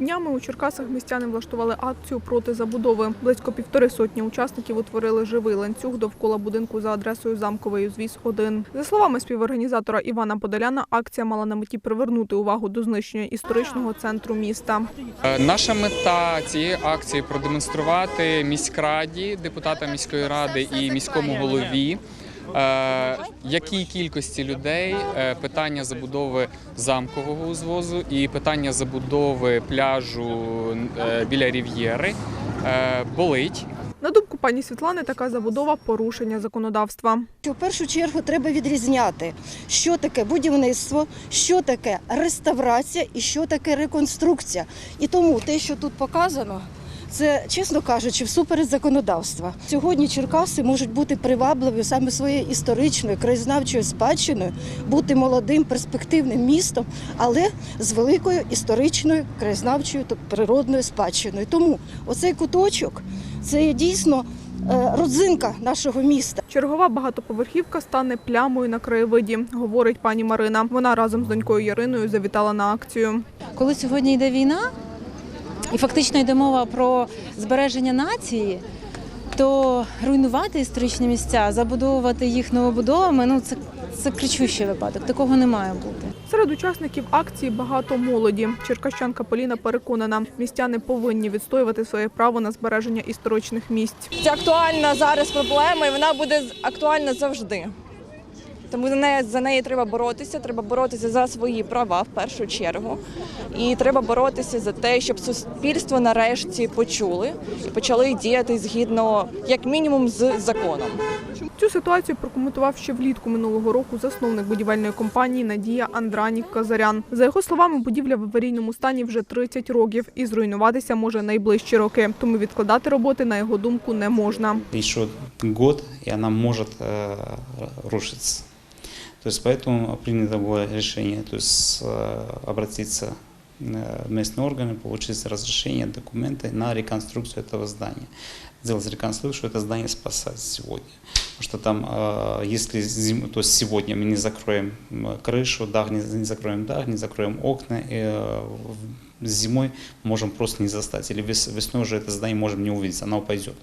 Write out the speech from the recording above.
Днями у Черкасах містяни влаштували акцію проти забудови. Близько півтори сотні учасників утворили живий ланцюг довкола будинку за адресою Замковий узвіз 1 За словами співорганізатора Івана Подоляна, акція мала на меті привернути увагу до знищення історичного центру міста. Е, Наша мета цієї акції продемонструвати міськраді, депутатам міської ради і міському голові. Е, Якій кількості людей е, питання забудови замкового узвозу і питання забудови пляжу е, біля Рів'єри болить. На думку пані Світлани, така забудова порушення законодавства. В першу чергу треба відрізняти, що таке будівництво, що таке реставрація і що таке реконструкція. І тому те, що тут показано, це, чесно кажучи, всупереч законодавства. Сьогодні Черкаси можуть бути привабливі саме своєю історичною, краєзнавчою спадщиною, бути молодим, перспективним містом, але з великою історичною, краєзнавчою та природною спадщиною. Тому оцей куточок це є дійсно е, родзинка нашого міста. Чергова багатоповерхівка стане плямою на краєвиді, говорить пані Марина. Вона разом з донькою Яриною завітала на акцію. Коли сьогодні йде війна, і фактично йде мова про збереження нації, то руйнувати історичні місця, забудовувати їх новобудовами ну це, це кричущий випадок. Такого не має бути. Серед учасників акції багато молоді. Черкащанка Поліна переконана, містяни повинні відстоювати своє право на збереження історичних місць. Це актуальна зараз проблема, і вона буде актуальна завжди. Тому за неї, за неї треба боротися. Треба боротися за свої права в першу чергу. І треба боротися за те, щоб суспільство нарешті почули і почали діяти згідно, як мінімум, з законом. Цю ситуацію прокоментував ще влітку минулого року засновник будівельної компанії Надія Андранік Казарян. За його словами, будівля в аварійному стані вже 30 років і зруйнуватися може найближчі роки. Тому відкладати роботи, на його думку, не можна. еще год, и она может э, рушиться. То есть поэтому принято было решение то есть, э, обратиться э, в местные органы, получить разрешение, документы на реконструкцию этого здания. Сделать реконструкцию, это здание спасать сегодня. Потому что там, э, если зим- то есть сегодня мы не закроем крышу, дах, не, не закроем дах, не закроем окна, и, зимой можем просто не застать. Или вес- весной уже это здание можем не увидеть, оно упадет.